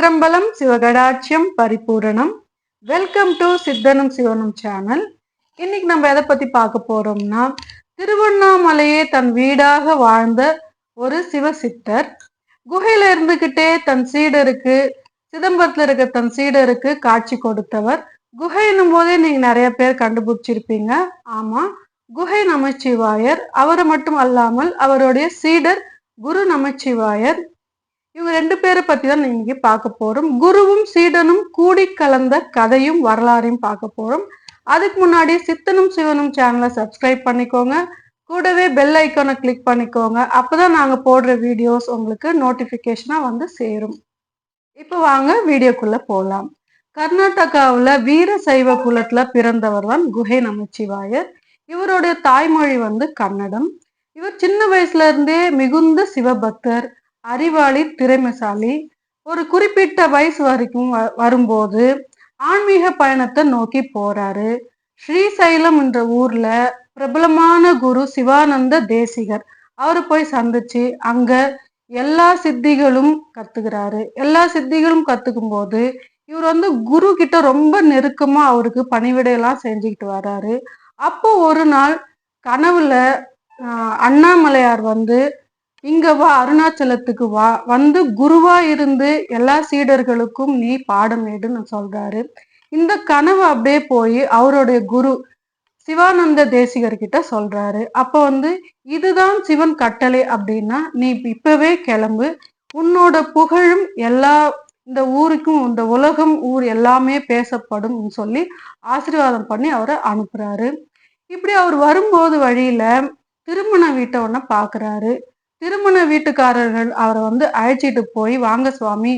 Chitrambalam சிவகடாட்சியம் Paripooranam. Welcome to சித்தனும் சிவனும் channel இன்னைக்கு நம்ம எதை பத்தி பார்க்க போறோம்னா திருவண்ணாமலையே தன் வீடாக வாழ்ந்த ஒரு சிவ சித்தர். குகையில இருந்துகிட்டே தன் சீடருக்கு சிதம்பரத்துல இருக்க தன் சீடருக்கு காட்சி கொடுத்தவர். குகைன்னும் போதே நீங்க நிறைய பேர் கண்டுபிடிச்சிருப்பீங்க. ஆமா குகை நமச்சிவாயர். அவரை மட்டும் அல்லாமல் அவருடைய சீடர் குரு நமச்சிவாயர். இவங்க ரெண்டு பேரை பத்தி தான் இன்னைக்கு பார்க்க போறோம். குருவும் சீடனும் கூடி கலந்த கதையும் வரலாறையும் பார்க்க போறோம். அதுக்கு முன்னாடி சித்தனும் சிவனும் சேனலை சப்ஸ்கிரைப் பண்ணிக்கோங்க. கூடவே பெல் ஐக்கானை கிளிக் பண்ணிக்கோங்க. அப்பதான் நாங்க போடுற வீடியோஸ் உங்களுக்கு நோட்டிபிகேஷனா வந்து சேரும். இப்போ வாங்க வீடியோக்குள்ள போகலாம் கர்நாடகாவில் வீர சைவ குலத்தில் பிறந்தவர் தான் குஹே நமச்சிவாயர். இவருடைய தாய்மொழி வந்து கன்னடம். இவர் சின்ன வயசுல இருந்தே மிகுந்த சிவபக்தர். அறிவாளி திறமைசாலி. ஒரு குறிப்பிட்ட வயசு வரைக்கும் வரும்போது ஆன்மீக பயணத்தை நோக்கி போறாரு. ஸ்ரீசைலம் என்ற ஊர்ல பிரபலமான குரு சிவானந்த தேசிகர். அவர் போய் சந்திச்சு அங்க எல்லா சித்திகளும் கத்துக்கிறாரு. எல்லா சித்திகளும் கத்துக்கும் போது இவர் வந்து குரு கிட்ட ரொம்ப நெருக்கமா அவருக்கு பணிவிடையெல்லாம் செஞ்சுக்கிட்டு வர்றாரு அப்போ ஒரு நாள் கனவுல அண்ணாமலையார் வந்து இங்க வா அருணாச்சலத்துக்கு வா. வந்து குருவா இருந்து எல்லா சீடர்களுக்கும் நீ பாடம் எடுன்னு சொல்றாரு. இந்த கனவு அப்படியே போய் அவருடைய குரு சிவானந்த தேசிகர் கிட்ட சொல்றாரு. அப்ப வந்து இதுதான் சிவன் கட்டளை அப்படின்னா நீ இப்பவே கிளம்பு. உன்னோட புகழும் எல்லா இந்த ஊருக்கும் இந்த உலகம் ஊர் எல்லாமே பேசப்படும் சொல்லி ஆசீர்வாதம் பண்ணி அவரை அனுப்புறாரு. இப்படி அவர் வரும்போது வழியில திருமண வீட்டை ஒன்ன பாக்குறாரு. திருமண வீட்டுக்காரர்கள் அவரை வந்து அழைச்சிட்டு போய் வாங்க சுவாமி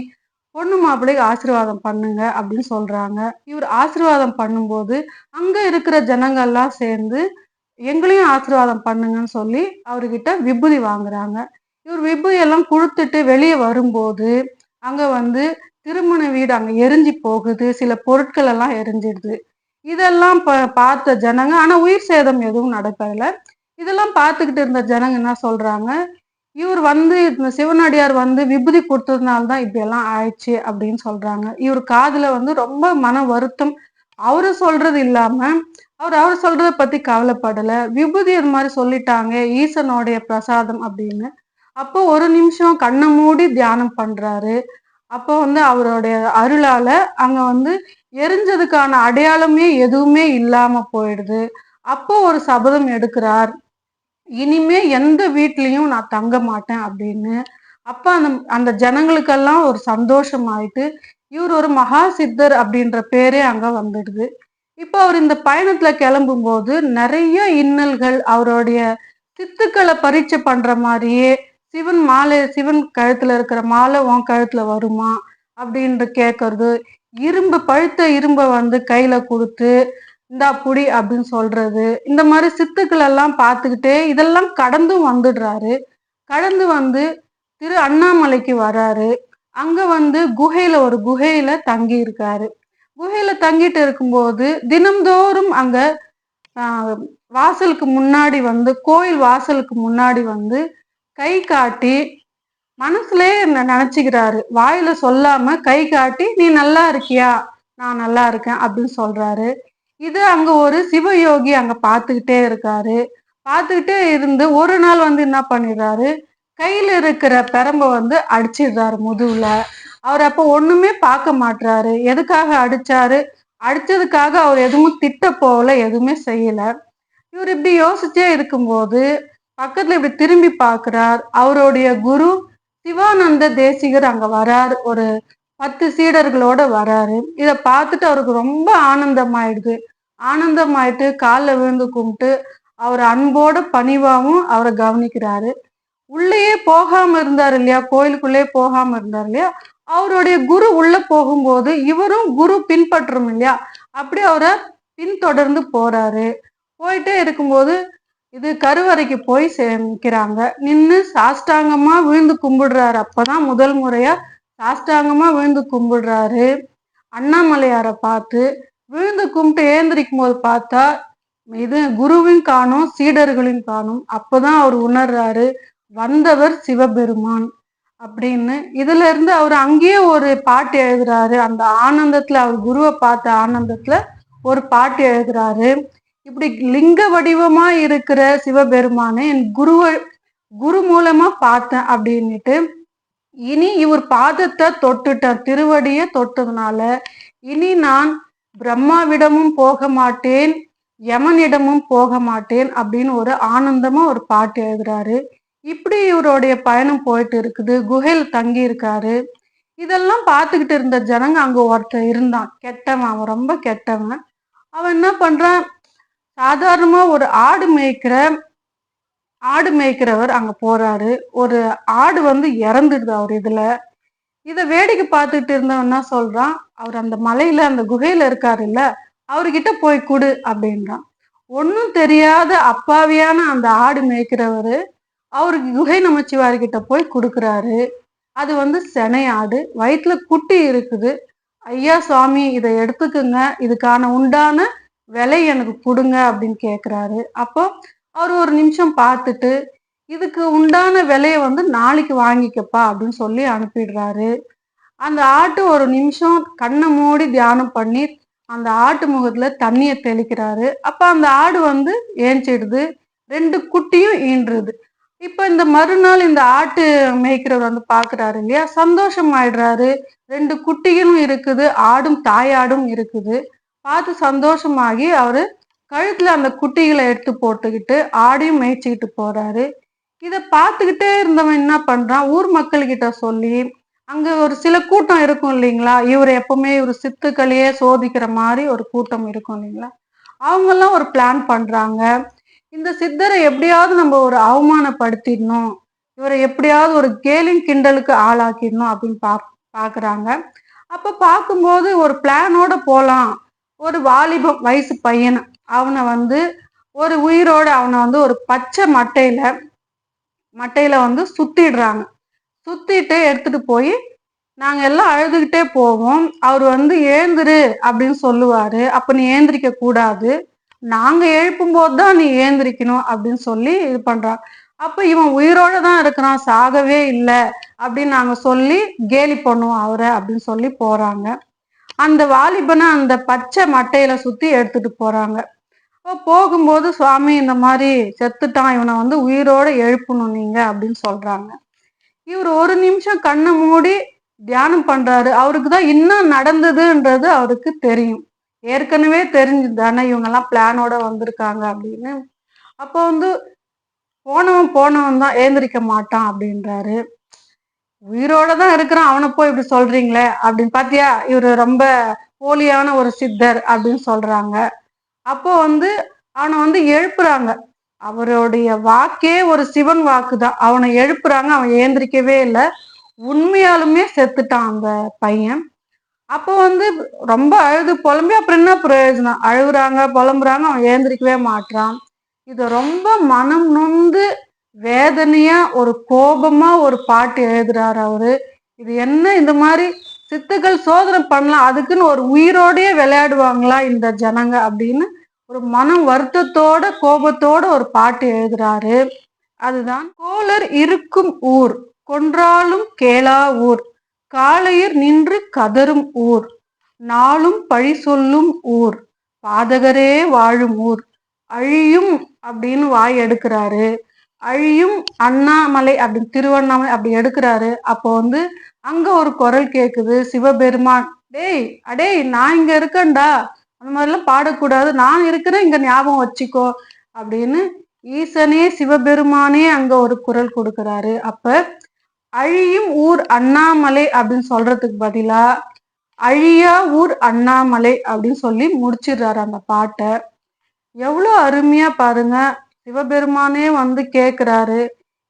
பொண்ணு மாப்பிள்ளைக்கு ஆசீர்வாதம் பண்ணுங்க அப்படின்னு சொல்றாங்க. இவர் ஆசீர்வாதம் பண்ணும்போது அங்க இருக்கிற ஜனங்கள்லாம் சேர்ந்து எங்களையும் ஆசீர்வாதம் பண்ணுங்கன்னு சொல்லி அவர்கிட்ட விபூதி வாங்குறாங்க. இவர் விபூதி எல்லாம் கொடுத்துட்டு வெளியே வரும்போது அங்க வந்து திருமண வீடு அங்க எரிஞ்சு போகுது. சில பொருட்கள் எல்லாம் எரிஞ்சிடுது. இதெல்லாம் பார்த்த ஜனங்க ஆனா உயிர் சேதம் எதுவும் நடக்கல. இதெல்லாம் பார்த்துக்கிட்டு இருந்த ஜனங்க என்ன சொல்றாங்க இவர் வந்து சிவனடியார் வந்து விபூதி கொடுத்ததுனால தான் இப்படி எல்லாம் ஆயிடுச்சு அப்படின்னு சொல்றாங்க. இவர் காதுல வந்து ரொம்ப மன வருத்தம். அவரு சொல்றது இல்லாம அவர் அவர் சொல்றத பத்தி கவலைப்படல. விபூதி இது மாதிரி சொல்லிட்டாங்க ஈசனுடைய பிரசாதம் அப்படின்னு. அப்போ ஒரு நிமிஷம் கண்ணை மூடி தியானம் பண்றாரு. அப்போ வந்து அவருடைய அருளால அங்க வந்து எரிஞ்சதுக்கான அடையாளமே எதுவுமே இல்லாம போயிடுது. அப்போ ஒரு சபதம் எடுக்கிறார். இனிமே எந்த வீட்லயும் நான் தங்க மாட்டேன் அப்படின்னு. அப்ப அந்த அந்த ஜனங்களுக்கெல்லாம் ஒரு சந்தோஷம் ஆயிட்டு இவர் ஒரு மகா சித்தர் அப்படின்ற பேரே அங்க வந்துடுது. இப்போ அவர் இந்த பயணத்துல கிளம்பும் போது நிறைய இன்னல்கள் அவருடைய சித்துக்களை பரீட்சை பண்ற மாதிரியே சிவன் மாலை சிவன் கழுத்துல இருக்கிற மாலை உன் கழுத்துல வருமா? அப்படின்ற கேட்கறது இரும்பு பழுத்த இரும்பை வந்து கையில கொடுத்து இந்தா புடி அப்படின்னு சொல்றது. இந்த மாதிரி சித்துக்கள் எல்லாம் பார்த்துக்கிட்டே இதெல்லாம் கடந்தும் வந்துடுறாரு. கடந்து வந்து திரு அண்ணாமலைக்கு வராரு. அங்க வந்து குகையில ஒரு குகையில தங்கி இருக்காரு குகையில தங்கிட்டு இருக்கும்போது தினம்தோறும் அங்க வாசலுக்கு முன்னாடி வந்து கோயில் வாசலுக்கு முன்னாடி வந்து கை காட்டி மனசுலயே நினைச்சுக்கிறாரு. வாயில சொல்லாம கை காட்டி நீ நல்லா இருக்கியா? நான் நல்லா இருக்கேன் அப்படின்னு சொல்றாரு. இது அங்க ஒரு சிவயோகி அங்க பார்த்துக்கிட்டே இருக்காரு. பார்த்துக்கிட்டே இருந்து ஒரு நாள் வந்து என்ன பண்ணிடுறாரு? கையில இருக்கிற பெரம்ப வந்து அடிச்சிடுறாரு முதுகுல. அவர் அப்ப ஒண்ணுமே பார்க்க மாட்டாரு எதுக்காக அடிச்சாரு? அடிச்சதுக்காக அவர் எதுவும் திட்ட போகல எதுவுமே செய்யல. இவர் இப்படி யோசிச்சே இருக்கும்போது பக்கத்துல இப்படி திரும்பி பார்க்கிறார். அவருடைய குரு சிவானந்த தேசிகர் அங்க வரார். ஒரு பத்து சீடர்களோட வராரு. இதை பார்த்துட்டு அவருக்கு ரொம்ப ஆனந்தமாயிடுது. ஆனந்தமாயிட்டு காலில் விழுந்து கும்பிட்டு அவர் அன்போட பணிவாகவும் அவரை கவனிக்கிறாரு. உள்ளேயே போகாம இருந்தார் இல்லையா? கோயிலுக்குள்ளே போகாம இருந்தார் இல்லையா? அவருடைய குரு உள்ள போகும்போது இவரும் குரு பின்பற்றும் இல்லையா? அப்படி அவரை பின்தொடர்ந்து போறாரு. போயிட்டே இருக்கும்போது இது கருவறைக்கு போய் சேர்க்கிறாங்க. நின்று சாஷ்டாங்கமா விழுந்து கும்பிடுறாரு. அப்பதான் முதல் முறையா சாஷ்டாங்கமா விழுந்து கும்பிடுறாரு. அண்ணாமலையாரை பார்த்து விழுந்து கும்பிட்டு ஏந்திரிக்கும் போது பார்த்தா இது குருவின் காணும் சீடர்களின் காணும். அப்போதான் அவர் உணர்றாரு வந்தவர் சிவபெருமான் அப்படின்னு. இதுல இருந்து அவர் அங்கேயே ஒரு பாட்டு எழுதுறாரு. அந்த ஆனந்தத்துல அவர் குருவை பார்த்த ஆனந்தத்துல ஒரு பாட்டு எழுதுறாரு. இப்படி லிங்க வடிவமா இருக்கிற சிவபெருமானை என் குருவை குரு மூலமா பார்த்தேன் அப்படின்னுட்டு இனி இவர் பாதத்தை தொட்டுட்டேன் திருவடியை தொட்டதுனால இனி நான் பிரம்மாவிடமும் போக மாட்டேன் யமனிடமும் போக மாட்டேன் அப்படின்னு ஒரு ஆனந்தமா ஒரு பாட்டு எழுதுறாரு. இப்படி இவருடைய பயணம் போயிட்டு இருக்குது. குகையில் தங்கி இருக்காரு இதெல்லாம் பார்த்துக்கிட்டு இருந்த ஜனங்க அங்க ஒருத்தன் இருந்தான். கெட்டவன் அவன் ரொம்ப கெட்டவன். அவன் என்ன பண்றான்? சாதாரணமா ஒரு ஆடு மேய்க்கிற ஆடு மேய்க்கிறவர் அங்க போறாரு. ஒரு ஆடு வந்து இறந்துடுது அவர் இதுல. இதை வேடிக்கை பார்த்துட்டு இருந்தவன்னா சொல்றான். அவர் அந்த மலையில அந்த குகையில இருக்காரு இல்ல அவர்கிட்ட போய் கொடு அப்படின்றான். ஒன்றும் தெரியாத அப்பாவியான அந்த ஆடு மேய்க்கிறவர் அவருக்கு குகை நமச்சிவார்கிட்ட போய் கொடுக்குறாரு. அது வந்து செனை ஆடு. வயிற்றுல குட்டி இருக்குது. ஐயா சுவாமி இதை எடுத்துக்குங்க. இதுக்கான உண்டான விலை எனக்கு கொடுங்க அப்படின்னு கேட்குறாரு அப்போ அவர் ஒரு நிமிஷம் பார்த்துட்டு இதுக்கு உண்டான விலையை வந்து நாளைக்கு வாங்கிக்கப்பா அப்படின்னு சொல்லி அனுப்பிடுறாரு. அந்த ஆட்டு ஒரு நிமிஷம் கண்ணை மூடி தியானம் பண்ணி அந்த ஆட்டு முகத்துல தண்ணியை தெளிக்கிறாரு. அப்ப அந்த ஆடு வந்து ஏஞ்சிடுது. ரெண்டு குட்டியும் ஈன்றுது. இப்ப இந்த மறுநாள் இந்த ஆட்டு மேய்க்கிறவர் வந்து பாக்குறாரு இல்லையா? சந்தோஷம் ஆயிடுறாரு ரெண்டு குட்டிகளும் இருக்குது. ஆடும் தாயாடும் இருக்குது. பார்த்து சந்தோஷமாகி அவரு கழுத்துல அந்த குட்டிகளை எடுத்து போட்டுக்கிட்டு ஆடையும் மேய்ச்சிக்கிட்டு போறாரு. இதை பார்த்துக்கிட்டே இருந்தவன் என்ன பண்றான்? ஊர் மக்கள்கிட்ட சொல்லி அங்க ஒரு சில கூட்டம் இருக்கும் இல்லைங்களா? இவர் எப்பவுமே இவர் சித்துக்களையே சோதிக்கிற மாதிரி ஒரு கூட்டம் இருக்கும் இல்லைங்களா? அவங்கெல்லாம் ஒரு பிளான் பண்றாங்க. இந்த சித்தரை எப்படியாவது நம்ம ஒரு அவமானப்படுத்திடணும். இவரை எப்படியாவது ஒரு கேலிங் கிண்டலுக்கு ஆளாக்கிடணும் அப்படின்னு பா பாக்குறாங்க. அப்ப பார்க்கும்போது ஒரு பிளானோட போலாம். ஒரு வாலிபம் வயசு பையன் அவனை வந்து ஒரு உயிரோட அவனை வந்து ஒரு பச்சை மட்டையில மட்டையில வந்து சுத்திடுறாங்க. சுத்திட்டு எடுத்துட்டு போய் நாங்க எல்லாம் அழுதுகிட்டே போவோம். அவர் வந்து ஏந்திரு அப்படின்னு சொல்லுவாரு. அப்ப நீ ஏந்திரிக்க கூடாது. நாங்க எழுப்பும் போது தான் நீ ஏந்திரிக்கணும் அப்படின்னு சொல்லி இது பண்றான் அப்ப இவன் உயிரோட தான் இருக்கிறான் சாகவே இல்லை அப்படின்னு நாங்க சொல்லி கேலி பண்ணுவோம் அவரை அப்படின்னு சொல்லி போறாங்க. அந்த வாலிபனை அந்த பச்சை மட்டையில சுத்தி எடுத்துட்டு போறாங்க. போகும்போது சுவாமி இந்த மாதிரி செத்துட்டான் இவனை வந்து உயிரோட எழுப்பணும் நீங்க அப்படின்னு சொல்றாங்க. இவர் ஒரு நிமிஷம் கண்ணை மூடி தியானம் பண்றாரு. அவருக்கு தான் இன்னும் நடந்ததுன்றது அவருக்கு தெரியும். ஏற்கனவே தெரிஞ்சு தானே இவங்கெல்லாம் பிளானோட வந்திருக்காங்க அப்படின்னு. அப்போ வந்து போனவன் போனவன் தான் ஏந்திரிக்க மாட்டான் அப்படின்றாரு. உயிரோட தான் இருக்கிறான். அவனை போய் இப்படி சொல்றீங்களே அப்படின்னு பாத்தியா? இவரு ரொம்ப போலியான ஒரு சித்தர் அப்படின்னு சொல்றாங்க. அப்போ வந்து அவனை வந்து எழுப்புறாங்க. அவருடைய வாக்கே ஒரு சிவன் வாக்கு தான் அவனை எழுப்புறாங்க அவன் ஏந்திரிக்கவே இல்லை. உண்மையாலுமே செத்துட்டான் அந்த பையன். அப்போ வந்து ரொம்ப அழுது புலம்பி அப்புறம் என்ன பிரயோஜனம்? அழுகுறாங்க புலம்புறாங்க அவன் ஏந்திரிக்கவே மாட்டான் இது ரொம்ப மனம் நொந்து வேதனையா ஒரு கோபமா ஒரு பாட்டு எழுதுறாரு அவரு. இது என்ன இந்த மாதிரி சித்துக்கள் சோதனை பண்ணலாம். அதுக்குன்னு ஒரு உயிரோடயே விளையாடுவாங்களா இந்த ஜனங்க அப்படின்னு ஒரு மனம் வருத்தத்தோட கோபத்தோட ஒரு பாட்டு எழுதுறாரு. அதுதான் கோலர் இருக்கும் ஊர் கொன்றாலும் கேளா ஊர் காளையர் நின்று கதரும் ஊர் நாளும் பழி சொல்லும் ஊர் பாதகரே வாழும் ஊர் அழியும் அப்படின்னு வாய் எடுக்கிறாரு. அழியும் அண்ணாமலை அப்படின்னு திருவண்ணாமலை அப்படி எடுக்கிறாரு. அப்போ வந்து அங்க ஒரு குரல் கேக்குது சிவபெருமான் டேய் அடேய் நான் இங்க இருக்கேன்டா. அந்த மாதிரிலாம் பாடக்கூடாது. நான் இருக்கிறேன் இங்க ஞாபகம் வச்சுக்கோ. அப்படின்னு ஈசனே சிவபெருமானே அங்க ஒரு குரல் கொடுக்கிறாரு. அப்ப அழியும் ஊர் அண்ணாமலை அப்படின்னு சொல்றதுக்கு பதிலா அழியா ஊர் அண்ணாமலை அப்படின்னு சொல்லி முடிச்சிடுறாரு அந்த பாட்டை. எவ்வளோ அருமையா பாருங்க. சிவபெருமானே வந்து கேக்குறாரு.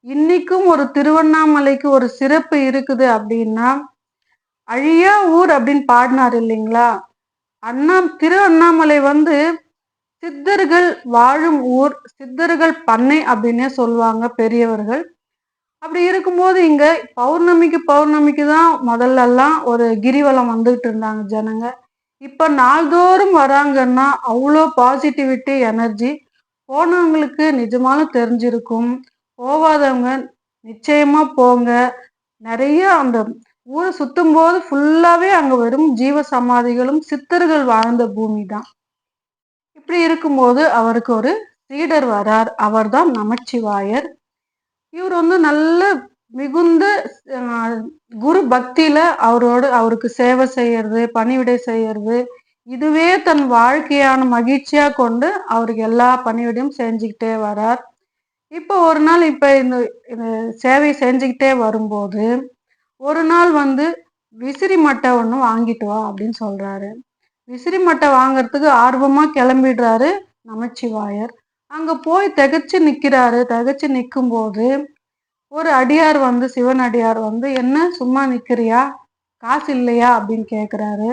இன்னைக்கும் ஒரு திருவண்ணாமலைக்கு ஒரு சிறப்பு இருக்குது அப்படின்னா அழியா ஊர் அப்படின்னு பாடினார் இல்லைங்களா? அண்ணா திரு அண்ணாமலை வந்து சித்தர்கள் வாழும் ஊர் சித்தர்கள் பண்ணை அப்படின்னே சொல்லுவாங்க பெரியவர்கள். அப்படி இருக்கும்போது இங்க பௌர்ணமிக்கு பௌர்ணமிக்கு தான் முதல்ல எல்லாம் ஒரு கிரிவலம் வந்துகிட்டு இருந்தாங்க ஜனங்க. இப்ப நாள்தோறும் வராங்கன்னா அவ்வளோ பாசிட்டிவிட்டி எனர்ஜி போனவங்களுக்கு நிஜமாலும் தெரிஞ்சிருக்கும். போகாதவங்க நிச்சயமா போங்க. நிறைய அந்த ஊரை சுத்தும் போது ஃபுல்லாவே அங்க வெறும் ஜீவ சமாதிகளும் சித்தர்கள் வாழ்ந்த பூமி தான் இப்படி இருக்கும்போது அவருக்கு ஒரு சீடர் வரார். அவர் தான் நமச்சிவாயர். இவர் வந்து நல்ல மிகுந்த குரு பக்தியில அவரோடு அவருக்கு சேவை செய்யறது பணிவிடை செய்யறது இதுவே தன் வாழ்க்கையான மகிழ்ச்சியா கொண்டு அவருக்கு எல்லா பணிவிடையும் செஞ்சுக்கிட்டே வரார். இப்போ ஒரு நாள் இப்போ இந்த இது சேவை செஞ்சுக்கிட்டே வரும்போது ஒரு நாள் வந்து விசிறி மட்டை ஒன்று வாங்கிட்டு வா அப்படின்னு சொல்கிறாரு விசிறி மட்டை வாங்குறதுக்கு ஆர்வமாக கிளம்பிடுறாரு நமச்சிவாயர். அங்கே போய் திகச்சு நிற்கிறாரு திகச்சு நிற்கும்போது ஒரு அடியார் வந்து சிவன் அடியார் வந்து என்ன சும்மா நிற்கிறியா காசு இல்லையா? அப்படின்னு கேட்குறாரு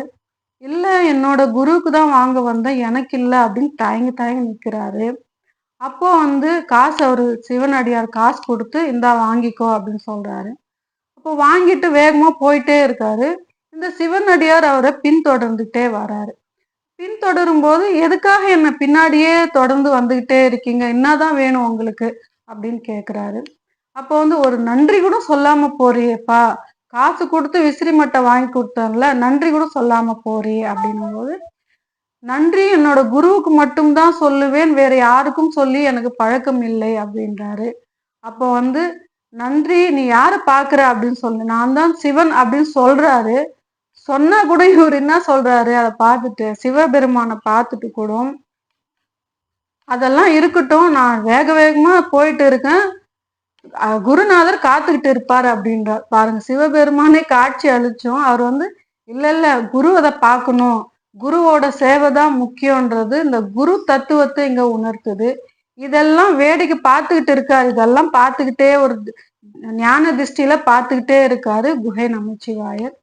இல்லை என்னோட குருவுக்கு தான் வாங்க வந்தேன். எனக்கு இல்லை அப்படின்னு தயங்கி தயங்கி நிற்கிறாரு அப்போ வந்து காசு அவர் சிவன் அடியார் காசு கொடுத்து இந்தா வாங்கிக்கோ அப்படின்னு சொல்றாரு. அப்போ வாங்கிட்டு வேகமா போயிட்டே இருக்காரு. இந்த சிவன் அடியார் அவரை பின்தொடர்ந்துட்டே வராரு. பின்தொடரும் போது எதுக்காக என்ன பின்னாடியே தொடர்ந்து வந்துகிட்டே இருக்கீங்க? என்னதான் வேணும் உங்களுக்கு? அப்படின்னு கேக்குறாரு. அப்போ வந்து ஒரு நன்றி கூட சொல்லாம போறியப்பா. காசு கொடுத்து விசிறி மட்டை வாங்கி கொடுத்தோம்ல நன்றி கூட சொல்லாம போறியே அப்படின்னும் போது நன்றி என்னோட குருவுக்கு மட்டும்தான் சொல்லுவேன் வேற யாருக்கும் சொல்லி எனக்கு பழக்கம் இல்லை அப்படின்றாரு. அப்போ வந்து நன்றி நீ யாரை பாக்குற அப்படின்னு சொல்லு. நான் தான் சிவன் அப்படின்னு சொல்றாரு. சொன்னா கூட இவர் என்ன சொல்றாரு? அதை பார்த்துட்டு சிவபெருமானை பார்த்துட்டு கூட. அதெல்லாம் இருக்கட்டும் நான் வேக வேகமா போயிட்டு இருக்கேன். குருநாதர் காத்துக்கிட்டு இருப்பாரு அப்படின்றார் பாருங்க சிவபெருமானே காட்சி அழிச்சோம் அவர் வந்து இல்ல இல்ல குரு அதை பார்க்கணும். குருவோட சேவை தான் முக்கியன்றது இந்த குரு தத்துவத்தை இங்க உணர்த்துது. இதெல்லாம் வேடிக்கை பார்த்துக்கிட்டு இருக்காரு. இதெல்லாம் பார்த்துக்கிட்டே ஒரு ஞான திருஷ்டியில பார்த்துக்கிட்டே இருக்காரு குகை நமச்சிவாயர்.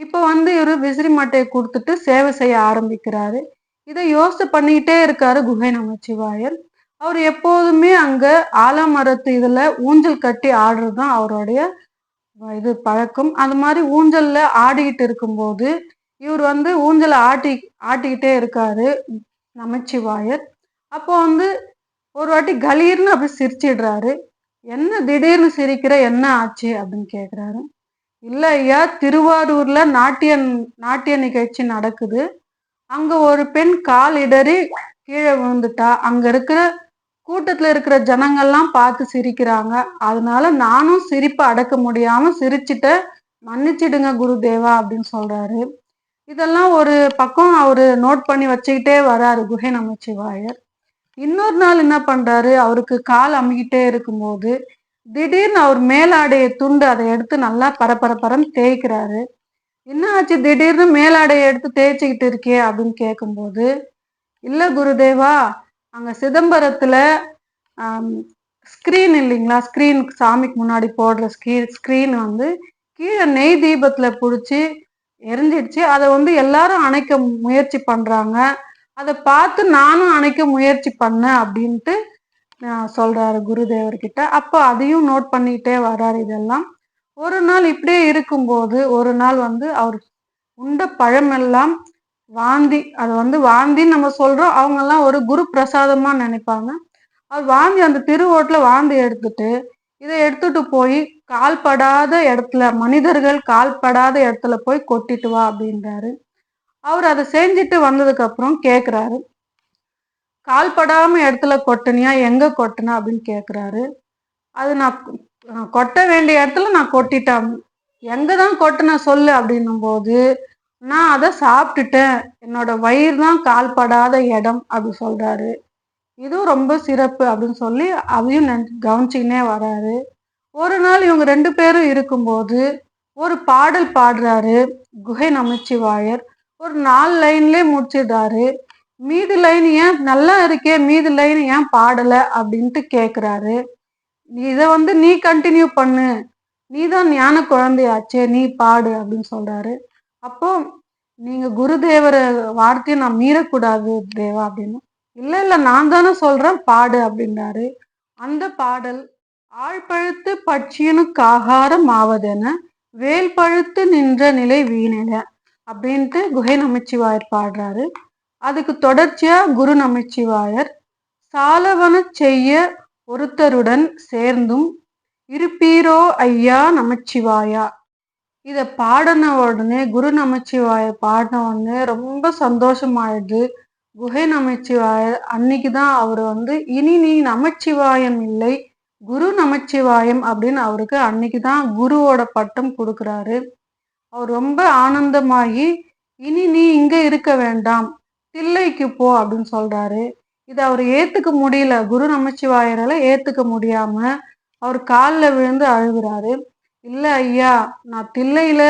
இப்போ வந்து இவர் விசிறி மட்டையை கொடுத்துட்டு சேவை செய்ய ஆரம்பிக்கிறாரு. இதை யோசித்து பண்ணிக்கிட்டே இருக்காரு குகை நமச்சிவாயர். அவர் எப்போதுமே அங்க ஆலமரத்து இதுல ஊஞ்சல் கட்டி ஆடுறது தான் அவருடைய இது பழக்கம். அந்த மாதிரி ஊஞ்சல்ல ஆடிக்கிட்டு இருக்கும்போது இவர் வந்து ஊஞ்சலை ஆட்டி ஆட்டிக்கிட்டே இருக்காரு நமச்சிவாயர். அப்போ வந்து ஒரு வாட்டி கலீர்னு அப்படி சிரிச்சிடுறாரு. என்ன திடீர்னு சிரிக்கிற என்ன ஆச்சு அப்படின்னு கேட்குறாரு இல்லை ஐயா திருவாரூரில் நாட்டிய நாட்டிய நிகழ்ச்சி நடக்குது. அங்கே ஒரு பெண் கால் இடறி கீழே விழுந்துட்டா. அங்கே இருக்கிற கூட்டத்தில் இருக்கிற ஜனங்கள்லாம் பார்த்து சிரிக்கிறாங்க. அதனால நானும் சிரிப்பை அடக்க முடியாமல் சிரிச்சிட்ட மன்னிச்சிடுங்க குருதேவா அப்படின்னு சொல்கிறாரு இதெல்லாம் ஒரு பக்கம் அவர் நோட் பண்ணி வச்சுக்கிட்டே வராரு குகை நமச்சிவாயர். இன்னொரு நாள் என்ன பண்றாரு? அவருக்கு கால் அமுகிட்டே இருக்கும்போது திடீர்னு அவர் மேலாடையை துண்டு அதை எடுத்து நல்லா பரபரப்பரம் தேய்க்கிறாரு. என்ன ஆச்சு? திடீர்னு மேலாடையை எடுத்து தேய்ச்சிக்கிட்டு இருக்கே அப்படின்னு கேட்கும்போது இல்லை குருதேவா அங்கே சிதம்பரத்தில் ஸ்க்ரீன் இல்லைங்களா? ஸ்க்ரீன் சாமிக்கு முன்னாடி போடுற ஸ்க்ரீன் ஸ்க்ரீன் வந்து கீழே நெய் தீபத்தில் பிடிச்சி எரிஞ்சிடுச்சு. அதை வந்து எல்லாரும் அணைக்க முயற்சி பண்றாங்க. அதை பார்த்து நானும் அணைக்க முயற்சி பண்ணேன் அப்படின்ட்டு சொல்கிறாரு சொல்றாரு குருதேவர்கிட்ட அப்போ அதையும் நோட் பண்ணிட்டே வர்றாரு இதெல்லாம். ஒரு நாள் இப்படியே இருக்கும்போது ஒரு நாள் வந்து அவர் உண்ட பழமெல்லாம் வாந்தி அது வந்து வாந்தின்னு நம்ம சொல்றோம். அவங்கெல்லாம் ஒரு குரு பிரசாதமா நினைப்பாங்க. அது வாந்தி அந்த திருவோட்டில் வாந்தி எடுத்துட்டு இதை எடுத்துட்டு போய் கால்படாத இடத்துல மனிதர்கள் கால்படாத இடத்துல போய் கொட்டிட்டு வா அப்படின்றாரு. அவர் அதை செஞ்சுட்டு வந்ததுக்கு அப்புறம் கேட்குறாரு கால்படாம இடத்துல கொட்டினியா? எங்க கொட்டினா? அப்படின்னு கேட்குறாரு அது நான் நான் கொட்ட வேண்டிய இடத்துல நான் கொட்டிட்டேன். எங்க தான் கொட்டின சொல்லு அப்படின்னும் போது நான் அதை சாப்பிட்டுட்டேன். என்னோட வயிறு தான் கால்படாத இடம் அப்படி சொல்றாரு. இதுவும் ரொம்ப சிறப்பு அப்படின்னு சொல்லி அவையும் நென- கவனிச்சுக்கினே வராரு. ஒரு நாள் இவங்க ரெண்டு பேரும் இருக்கும்போது ஒரு பாடல் பாடுறாரு குகை நமச்சிவாயர். ஒரு நாலு லைன்லேயே முடிச்சிடுறாரு. மீதி லைன் ஏன் நல்லா இருக்கே மீதி லைன் ஏன் பாடலை அப்படின்ட்டு கேட்குறாரு இதை வந்து நீ கண்டினியூ பண்ணு. நீ தான் ஞான குழந்தையாச்சே நீ பாடு அப்படின்னு சொல்கிறாரு அப்போ நீங்கள் குருதேவர வார்த்தையை நான் மீறக்கூடாது தேவா அப்படின்னு. இல்ல இல்ல நான் தானே சொல்றேன் பாடு அப்படின்னாரு. அந்த பாடல் ஆழ்பழுத்து பட்சியனுக்கு ஆகாரம் ஆவதென வேல் பழுத்து நின்ற நிலை வீணென அப்படின்ட்டு குகை நமச்சிவாயர் பாடுறாரு. அதுக்கு தொடர்ச்சியா குரு நமச்சிவாயர் சாலவன செய்ய ஒருத்தருடன் சேர்ந்தும் இருப்பீரோ ஐயா நமச்சிவாயா? இதை பாடின உடனே குரு நமச்சிவாய பாடின உடனே ரொம்ப சந்தோஷமாயிடுது. குகை நமச்சிவாய அன்னைக்கு தான் அவர் வந்து இனி நீ நமச்சிவாயம் இல்லை குரு நமச்சிவாயம் அப்படின்னு அவருக்கு அன்னைக்கு தான் குருவோட பட்டம் கொடுக்குறாரு. அவர் ரொம்ப ஆனந்தமாகி இனி நீ இங்கே இருக்க வேண்டாம் தில்லைக்கு போ அப்படின்னு சொல்கிறாரு இதை அவர் ஏற்றுக்க முடியல குரு நமச்சிவாயரால் ஏற்றுக்க முடியாமல் அவர் காலில் விழுந்து அழுகுறாரு. இல்லை ஐயா நான் தில்லையில்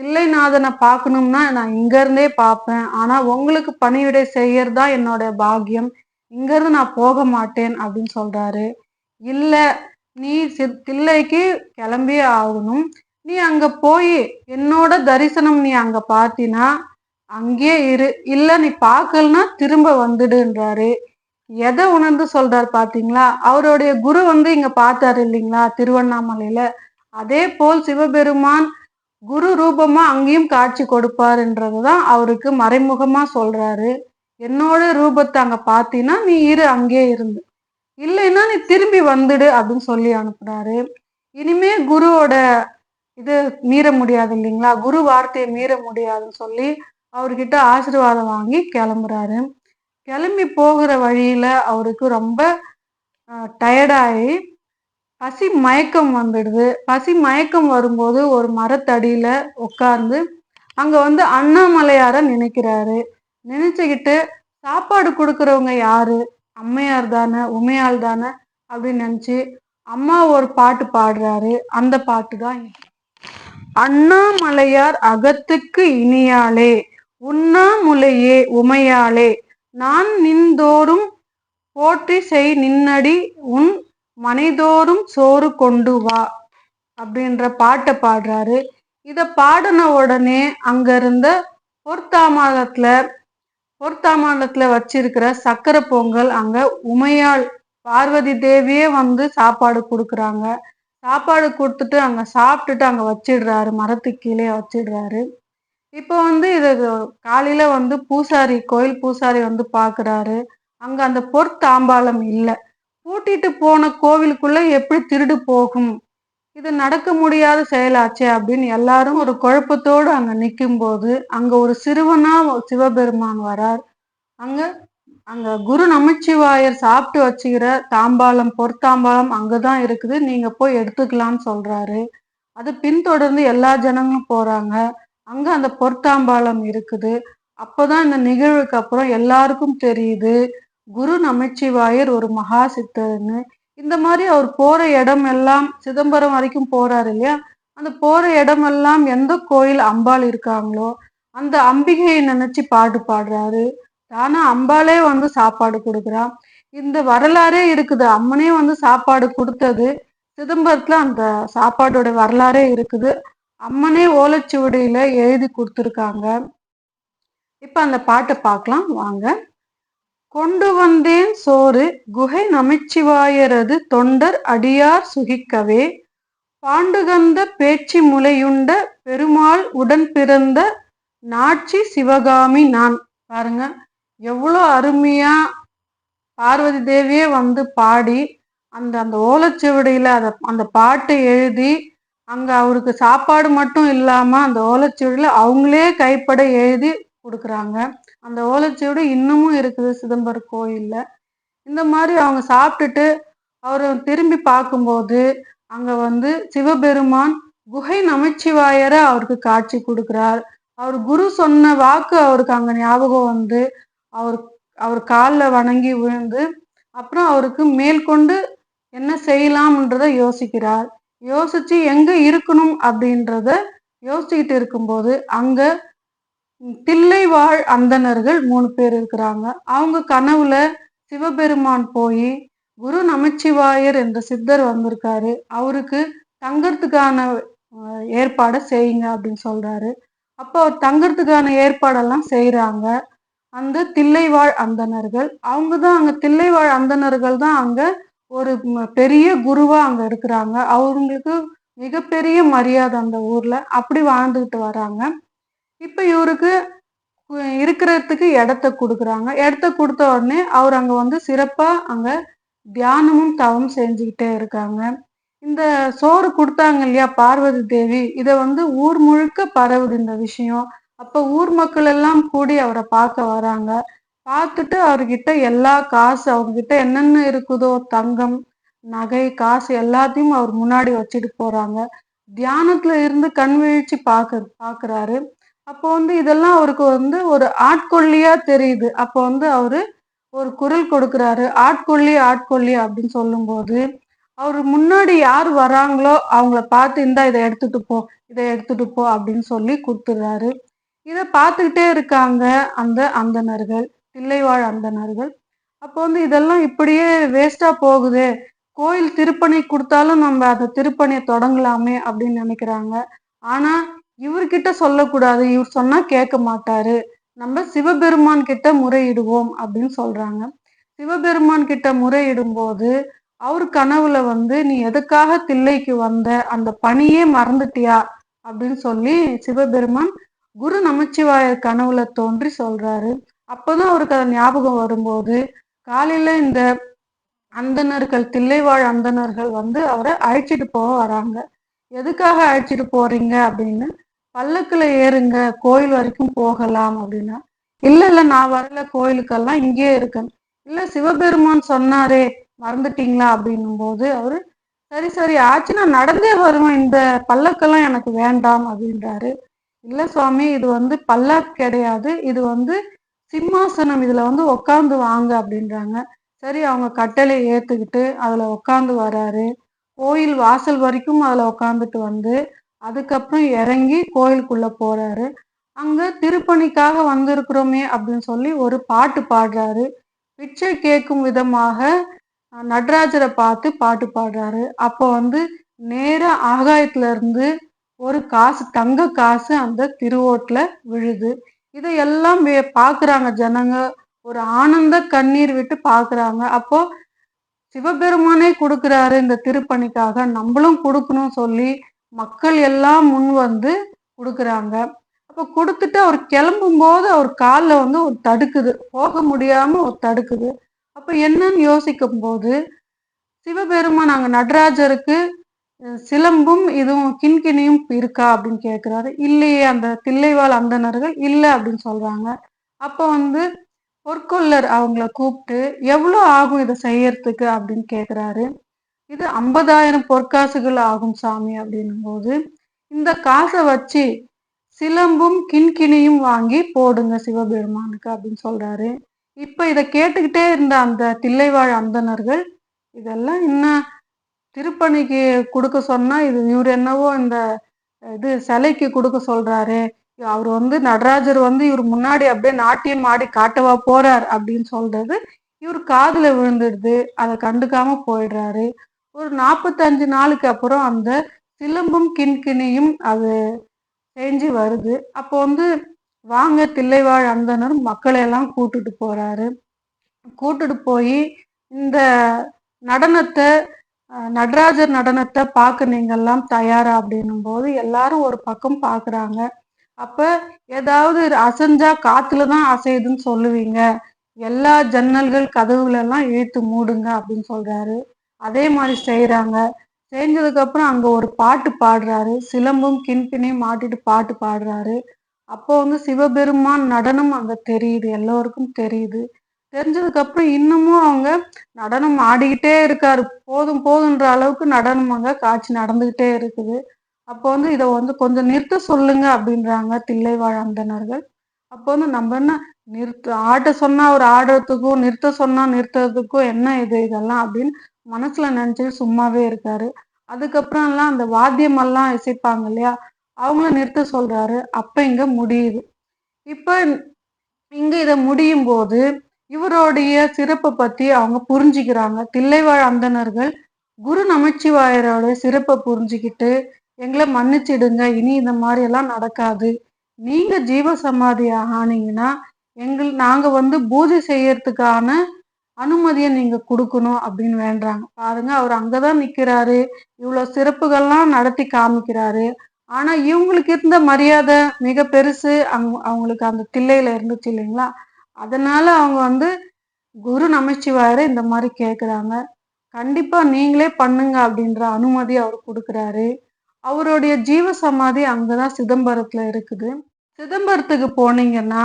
தில்லைநாதனை பார்க்கணும்னா நான் இங்கேருந்தே பார்ப்பேன். ஆனால் உங்களுக்கு பணிவிடை செய்யறதா என்னோட பாக்கியம். இங்கேருந்து நான் போக மாட்டேன் அப்படின்னு சொல்கிறாரு இல்லை நீ சி- தில்லைக்கு கிளம்பியே ஆகணும். நீ அங்கே போய் என்னோட தரிசனம் நீ அங்கே பார்த்தினா அங்கேயே இரு. இல்லை நீ பார்க்கலனா திரும்ப வந்துடுன்றாரு. எதை உணர்ந்து சொல்றாரு பாத்தீங்களா? அவருடைய குரு வந்து இங்க பார்த்தாரு இல்லைங்களா திருவண்ணாமலையில. அதே போல் சிவபெருமான் குரு ரூபமா அங்கேயும் காட்சி கொடுப்பாருன்றதுதான் அவருக்கு மறைமுகமா சொல்றாரு. என்னோட ரூபத்தை அங்க பார்த்தீன்னா நீ இரு அங்கேயே இருந்து. இல்லைன்னா நீ திரும்பி வந்துடு அப்படின்னு சொல்லி அனுப்புறாரு இனிமே குருவோட இது மீற முடியாது இல்லைங்களா? குரு வார்த்தையை மீற முடியாதுன்னு சொல்லி அவர்கிட்ட ஆசீர்வாதம் வாங்கி கிளம்புறாரு. கிளம்பி போகிற வழியில அவருக்கு ரொம்ப டயர்டாகி பசி மயக்கம் வந்துடுது. பசி மயக்கம் வரும்போது ஒரு மரத்தடியில உட்கார்ந்து அங்க வந்து அண்ணாமலையார நினைக்கிறாரு. நினைச்சுக்கிட்டு சாப்பாடு கொடுக்கறவங்க யாரு? அம்மையார் தானே உமையாள் தானே அப்படின்னு நினைச்சு அம்மா ஒரு பாட்டு பாடுறாரு. அந்த பாட்டு தான் அண்ணாமலையார் அகத்துக்கு இனியாளே உண்ணாமுலையே உமையாளே நான் நின்றோறும் போற்றி செய் நின்னடி உன் மனைதோறும் சோறு கொண்டு வா அப்படின்ற பாட்டை பாடுறாரு. இத பாடின உடனே அங்க இருந்த பொற்தாமாதத்துல பொற்தாமாதத்துல வச்சிருக்கிற சக்கரை பொங்கல் அங்க உமையாள் பார்வதி தேவியே வந்து சாப்பாடு கொடுக்குறாங்க. சாப்பாடு கொடுத்துட்டு அங்க சாப்பிட்டுட்டு அங்க வச்சிடுறாரு. மரத்துக்கு கீழே வச்சிடுறாரு. இப்போ வந்து இது காலையில வந்து பூசாரி கோயில் பூசாரி வந்து பாக்குறாரு. அங்க அந்த பொற்தாம்பாளம் இல்லை. பூட்டிட்டு போன கோவிலுக்குள்ள எப்படி திருடு போகும்? இது நடக்க முடியாத செயலாச்சே அப்படின்னு எல்லாரும் ஒரு குழப்பத்தோடு அங்க நிக்கும்போது அங்க ஒரு சிறுவனா சிவபெருமான் வரார். அங்க அங்க குரு நமச்சிவாயர் சாப்பிட்டு வச்சுக்கிற தாம்பாளம் பொற்தாம்பாளம் அங்கதான் இருக்குது. நீங்க போய் எடுத்துக்கலாம்னு சொல்றாரு. அது பின்தொடர்ந்து எல்லா ஜனங்களும் போறாங்க. அங்க அந்த பொற்தாம்பாளம் இருக்குது. அப்போதான் இந்த நிகழ்வுக்கு அப்புறம் எல்லாருக்கும் தெரியுது. குரு நமச்சிவாயர் ஒரு மகா சித்தர்னு இந்த மாதிரி அவர் போற இடம் எல்லாம் சிதம்பரம் வரைக்கும் போறாரு இல்லையா? அந்த போற இடமெல்லாம் எந்த கோயில் அம்பாள் இருக்காங்களோ அந்த அம்பிகையை நினைச்சு பாட்டு பாடுறாரு. தானா அம்பாளே வந்து சாப்பாடு கொடுக்குறா இந்த வரலாறே இருக்குது. அம்மனே வந்து சாப்பாடு கொடுத்தது. சிதம்பரத்துல அந்த சாப்பாடோட வரலாறே இருக்குது. அம்மனே ஓலைச்சுவடியில எழுதி கொடுத்துருக்காங்க. இப்ப அந்த பாட்டை பார்க்கலாம். வாங்க. கொண்டு வந்தேன் சோறு குகை நமச்சிவாயரது தொண்டர் அடியார் சுகிக்கவே. பாண்டுகந்த பேச்சு முலையுண்ட பெருமாள் உடன் பிறந்த நாச்சி சிவகாமி நான். பாருங்க எவ்வளோ அருமையா பார்வதி தேவியே வந்து பாடி அந்த அந்த ஓலச்சுவடியில் அதை அந்த பாட்டை எழுதி அங்கே அவருக்கு சாப்பாடு மட்டும் இல்லாமல் அந்த ஓலச்சுவடியில் அவங்களே கைப்பட எழுதி கொடுக்குறாங்க. அந்த ஓலைச்சுவடு இன்னமும் இருக்குது சிதம்பரம் கோயிலில். இந்த மாதிரி அவங்க சாப்பிட்டுட்டு அவர் திரும்பி பார்க்கும்போது அங்கே வந்து சிவபெருமான் குகை நமச்சிவாயரை அவருக்கு காட்சி கொடுக்குறார். அவர் குரு சொன்ன வாக்கு அவருக்கு அங்கே ஞாபகம் வந்து அவர் அவர் காலில் வணங்கி விழுந்து அப்புறம் அவருக்கு மேற்கொண்டு என்ன செய்யலாம்ன்றத யோசிக்கிறார். யோசிச்சு எங்கே இருக்கணும் அப்படின்றத யோசிச்சுக்கிட்டு இருக்கும்போது அங்கே தில்லை வாழ் அந்தணர்கள் மூணு பேர் இருக்கிறாங்க. அவங்க கனவுல சிவபெருமான் போய் குரு நமச்சிவாயர் என்ற சித்தர் வந்திருக்காரு. அவருக்கு தங்கறதுக்கான ஏற்பாடை செய்யுங்க அப்படின்னு சொல்றாரு. அப்போ அவர் தங்கறதுக்கான ஏற்பாடெல்லாம் செய்யறாங்க அந்த தில்லைவாழ் அந்தணர்கள் அவங்க தான் அங்க தில்லைவாழ் அந்தணர்கள் தான் அங்க ஒரு பெரிய குருவா அங்க இருக்கிறாங்க. அவங்களுக்கு மிகப்பெரிய மரியாதை அந்த ஊர்ல. அப்படி வாழ்ந்துகிட்டு வராங்க. இப்ப இவருக்கு இருக்கிறதுக்கு இடத்த கொடுக்குறாங்க. இடத்த கொடுத்த உடனே அவர் அங்க வந்து சிறப்பா அங்க தியானமும் தவம் செஞ்சுக்கிட்டே இருக்காங்க. இந்த சோறு கொடுத்தாங்க இல்லையா பார்வதி தேவி? இதை வந்து ஊர் முழுக்க பரவுது இந்த விஷயம். அப்ப ஊர் மக்கள் எல்லாம் கூடி அவரை பார்க்க வராங்க. பார்த்துட்டு அவர்கிட்ட எல்லா காசு அவர்கிட்ட என்னென்ன இருக்குதோ தங்கம் நகை காசு எல்லாத்தையும் அவர் முன்னாடி வச்சுட்டு போறாங்க. தியானத்துல இருந்து கண் வீழ்ச்சி பாக்கு பாக்குறாரு அப்போ வந்து இதெல்லாம் அவருக்கு வந்து ஒரு ஆட்கொல்லியா தெரியுது. அப்போ வந்து அவரு ஒரு குரல் கொடுக்குறாரு. ஆட்கொள்ளி ஆட்கொல்லி அப்படின்னு சொல்லும்போது அவர் முன்னாடி யார் வராங்களோ அவங்கள பார்த்து இந்தா இதை எடுத்துட்டு போ இதை எடுத்துட்டு போ அப்படின்னு சொல்லி கொடுத்துடுறாரு. இதை பார்த்துக்கிட்டே இருக்காங்க அந்த அந்தனர்கள் தில்லைவாழ் அந்தனர்கள் அப்போ வந்து இதெல்லாம் இப்படியே வேஸ்டா போகுது. கோயில் திருப்பணி கொடுத்தாலும் நம்ம அந்த திருப்பணியை தொடங்கலாமே அப்படின்னு நினைக்கிறாங்க. ஆனா இவர்கிட்ட சொல்லக்கூடாது. இவர் சொன்னா கேட்க மாட்டாரு. நம்ம சிவபெருமான் கிட்ட முறையிடுவோம் அப்படின்னு சொல்றாங்க. சிவபெருமான் கிட்ட முறையிடும் போது அவர் கனவுல வந்து நீ எதுக்காக தில்லைக்கு வந்த? அந்த பணியே மறந்துட்டியா? அப்படின்னு சொல்லி சிவபெருமான் குரு நமச்சிவாயர் கனவுல தோன்றி சொல்றாரு. அப்போதான் அவருக்கு அது ஞாபகம் வரும்போது காலையில இந்த அந்தணர்கள் தில்லைவாழ் அந்தணர்கள் வந்து அவரை அழைச்சிட்டு போக வராங்க. எதுக்காக அழைச்சிட்டு போறீங்க? அப்படின்னு பல்லக்குல ஏறுங்க கோயில் வரைக்கும் போகலாம் அப்படின்னா. இல்ல இல்ல நான் வரல கோயிலுக்கெல்லாம் இங்கேயே இருக்கேன். இல்ல சிவபெருமான் சொன்னாரே மறந்துட்டீங்களா அப்படின்னும் போது அவரு சரி சரி ஆச்சு நான் நடந்தே வருவேன் இந்த பல்லக்கெல்லாம் எனக்கு வேண்டாம் அப்படின்றாரு. இல்ல சுவாமி இது வந்து பல்லாக் கிடையாது இது வந்து சிம்மாசனம் இதுல வந்து உக்காந்து வாங்க அப்படின்றாங்க. சரி அவங்க கட்டளை ஏத்துக்கிட்டு அதுல உக்காந்து வராரு. கோயில் வாசல் வரைக்கும் அதுல உக்காந்துட்டு வந்து அதுக்கப்புறம் இறங்கி கோயிலுக்குள்ள போறாரு. அங்க திருப்பணிக்காக வந்திருக்கிறோமே அப்படின்னு சொல்லி ஒரு பாட்டு பாடுறாரு. பிச்சை கேட்கும் விதமாக நடராஜரை பார்த்து பாட்டு பாடுறாரு. அப்போ வந்து நேர ஆகாயத்துல இருந்து ஒரு காசு தங்க காசு அந்த திருவோட்டில் விழுது. இதையெல்லாம் பார்க்குறாங்க ஜனங்க. ஒரு ஆனந்த கண்ணீர் விட்டு பார்க்குறாங்க. அப்போ சிவபெருமானே கொடுக்குறாரு இந்த திருப்பணிக்காக. நம்மளும் கொடுக்கணும் சொல்லி மக்கள் எல்லாம் முன் வந்து கொடுக்குறாங்க. அப்போ கொடுத்துட்டு அவர் கிளம்பும் போது அவர் காலில் வந்து ஒரு தடுக்குது. போக முடியாமல் ஒரு தடுக்குது. அப்போ என்னன்னு யோசிக்கும் போது சிவபெருமான் நாங்கள் நடராஜருக்கு சிலம்பும் இதுவும் கிண்கிணியும் இருக்கா? அப்படின்னு கேட்குறாரு இல்லையே அந்த தில்லைவாழ் அந்தனர்கள் இல்லை அப்படின்னு சொல்கிறாங்க அப்போ வந்து பொற்கொள்ளர் அவங்கள கூப்பிட்டு எவ்வளோ ஆகும் இதை செய்யறதுக்கு? அப்படின்னு கேட்குறாரு இது ஐம்பதாயிரம் பொற்காசுகள் ஆகும் சாமி அப்படின்னும் போது இந்த காசை வச்சு சிலம்பும் கிண்கிணியும் வாங்கி போடுங்க சிவபெருமானுக்கு அப்படின்னு சொல்றாரு. இப்ப இதை கேட்டுக்கிட்டே இருந்த அந்த தில்லைவாழ் அந்தனர்கள் இதெல்லாம் இன்னும் திருப்பணிக்கு கொடுக்க சொன்னா இது இவர் என்னவோ இந்த இது சிலைக்கு கொடுக்க சொல்றாரு. அவர் வந்து நடராஜர் வந்து இவர் முன்னாடி அப்படியே நாட்டியம் ஆடி காட்டவா போறார் அப்படின்னு சொல்றது இவர் காதுல விழுந்துடுது அதை கண்டுக்காம போயிடுறாரு. ஒரு நாற்பத்தஞ்சு நாளுக்கு அப்புறம் அந்த சிலம்பும் கிண்கிணியும் அது செஞ்சு வருது. அப்போ வந்து வாங்க தில்லைவாழ் அந்தனர் மக்களையெல்லாம் கூட்டுட்டு போறாரு. கூட்டுட்டு போய் இந்த நடனத்தை நடராஜர் நடனத்தை பார்க்க நீங்கள்லாம் தயாரா? அப்படின்னும் போது எல்லாரும் ஒரு பக்கம் பார்க்குறாங்க. அப்போ ஏதாவது அசைஞ்சா காத்துல தான் அசையுதுன்னு சொல்லுவீங்க. எல்லா ஜன்னல்கள் கதவுகளெல்லாம் இழுத்து மூடுங்க அப்படின்னு சொல்றாரு. அதே மாதிரி செய்கிறாங்க செஞ்சதுக்கப்புறம் அங்கே ஒரு பாட்டு பாடுறாரு. சிலம்பும் கிண்பினையும் மாட்டிட்டு பாட்டு பாடுறாரு. அப்போ வந்து சிவபெருமான் நடனம் அங்கே தெரியுது. எல்லோருக்கும் தெரியுது. தெரிஞ்சதுக்கப்புறம் இன்னமும் அவங்க நடனம் ஆடிக்கிட்டே இருக்காரு. போதும் போதுன்ற அளவுக்கு நடனம் அங்கே காட்சி நடந்துக்கிட்டே இருக்குது. அப்போ வந்து இதை வந்து கொஞ்சம் நிறுத்த சொல்லுங்க அப்படின்றாங்க தில்லைவாழ் அந்தனர்கள் அப்போ வந்து நம்ம என்ன நிறுத்த ஆட்ட சொன்னா அவர் ஆடுறதுக்கும் நிறுத்த சொன்னா நிறுத்துறதுக்கும் என்ன இது இதெல்லாம் அப்படின்னு மனசுல நினச்சி சும்மாவே இருக்காரு. அதுக்கப்புறம் எல்லாம் அந்த வாத்தியம் எல்லாம் இசைப்பாங்க இல்லையா? அவங்கள நிறுத்த சொல்றாரு. அப்ப இங்க முடியுது. இப்ப இங்க இதை முடியும் போது இவருடைய சிறப்பை பத்தி அவங்க புரிஞ்சுக்கிறாங்க. தில்லைவாழ் அந்தனர்கள் குரு நமச்சிவாயரோட சிறப்பை புரிஞ்சுக்கிட்டு எங்களை மன்னிச்சிடுங்க இனி இந்த மாதிரி எல்லாம் நடக்காது. நீங்க ஜீவ சமாதி ஆனீங்கன்னா எங்கள் நாங்க வந்து பூஜை செய்யறதுக்கான அனுமதியை நீங்க கொடுக்கணும் அப்படின்னு வேண்டாங்க. பாருங்க அவர் அங்கதான் நிக்கிறாரு. இவ்வளவு சிறப்புகள்லாம் நடத்தி காமிக்கிறாரு. ஆனா இவங்களுக்கு இருந்த மரியாதை மிக பெருசு. அவங்க அவங்களுக்கு அந்த தில்லையில இருந்துச்சு இல்லைங்களா? அதனால அவங்க வந்து குரு நமச்சிவாயரை இந்த மாதிரி கேக்குறாங்க. கண்டிப்பா நீங்களே பண்ணுங்க அப்படின்ற அனுமதி அவர் கொடுக்குறாரு. அவருடைய ஜீவ சமாதி அங்கதான் சிதம்பரத்துல இருக்குது. சிதம்பரத்துக்கு போனீங்கன்னா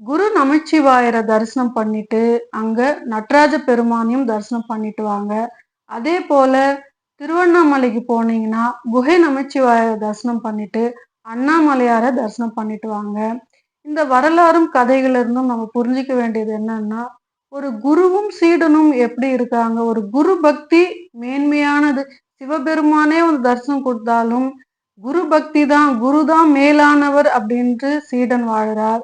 குரு நமச்சிவாயரை தரிசனம் பண்ணிட்டு அங்க நடராஜ பெருமானையும் தரிசனம் பண்ணிட்டு வாங்க. அதே போல திருவண்ணாமலைக்கு போனீங்கன்னா குகை நமச்சிவாயரை தரிசனம் பண்ணிட்டு அண்ணாமலையாரை தரிசனம் பண்ணிட்டு வாங்க. இந்த வரலாறும் கதைகள் இருந்தும் நம்ம புரிஞ்சிக்க வேண்டியது என்னன்னா ஒரு குருவும் சீடனும் எப்படி இருக்காங்க? ஒரு குரு பக்தி மேன்மையானது. சிவபெருமானே ஒரு தரிசனம் கொடுத்தாலும் குரு பக்தி தான் குரு தான் மேலானவர் அப்படின்ட்டு சீடன் வாழ்கிறார்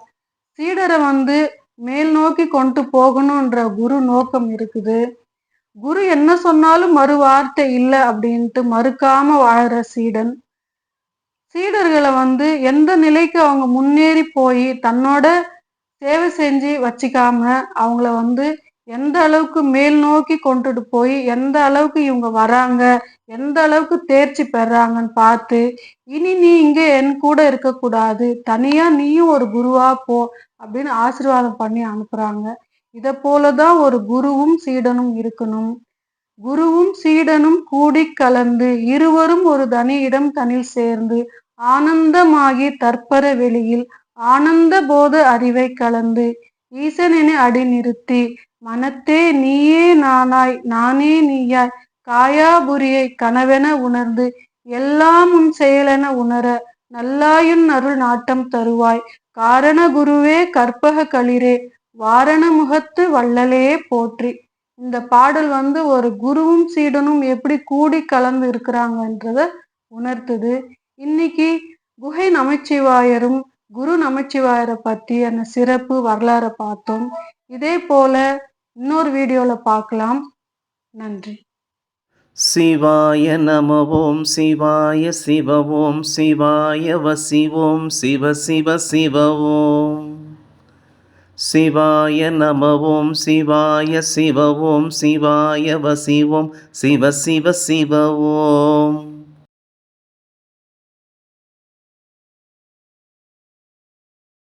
சீடரை வந்து மேல் நோக்கி கொண்டு போகணுன்ற குரு நோக்கம் இருக்குது. குரு என்ன சொன்னாலும் மறு வார்த்தை இல்லை அப்படின்ட்டு மறுக்காம வாழற சீடன். சீடர்களை வந்து எந்த நிலைக்கு அவங்க முன்னேறி போய் தன்னோட சேவை செஞ்சு வச்சுக்காம அவங்கள வந்து எந்த அளவுக்கு மேல் நோக்கி கொண்டுட்டு போய் எந்த அளவுக்கு இவங்க வராங்க எந்த அளவுக்கு தேர்ச்சி பெறாங்கன்னு பார்த்து இனி நீ இங்க என் கூட இருக்கக்கூடாது தனியா நீயும் ஒரு குருவா போ அப்படின்னு ஆசீர்வாதம் பண்ணி அனுப்புறாங்க. இதை போலதான் ஒரு குருவும் சீடனும் இருக்கணும். குருவும் சீடனும் கூடி கலந்து இருவரும் ஒரு தனி இடம் தனில் சேர்ந்து ஆனந்தமாகி தற்பர வெளியில் ஆனந்த போத அறிவை கலந்து ஈசனினை அடி நிறுத்தி மனத்தே நீயே நானாய் நானே நீயாய். காயாபுரியை கனவென உணர்ந்து எல்லாம் உன் செயலென உணர நல்லாயுன் அருள் நாட்டம் தருவாய். காரண குருவே கற்பக களிரே வாரண முகத்து வள்ளலே போற்றி. இந்த பாடல் வந்து ஒரு குருவும் சீடனும் எப்படி கூடி கலந்து இருக்கிறாங்கன்றத உணர்த்துது. இன்னைக்கு குகை நமச்சிவாயரும் குரு நமச்சிவாயரை பத்தி அந்த சிறப்பு வரலாறை பார்த்தோம். இதே போல இன்னொரு வீடியோவில் பார்க்கலாம் நன்றி. சிவாய நம ஓம் சிவாய சிவ ஓம் சிவாய வசிவோம் சிவ சிவ சிவ ஓம் சிவாய நம ஓம் சிவாய சிவ ஓம் சிவாய வசிவோம் சிவ சிவ சிவ ஓம்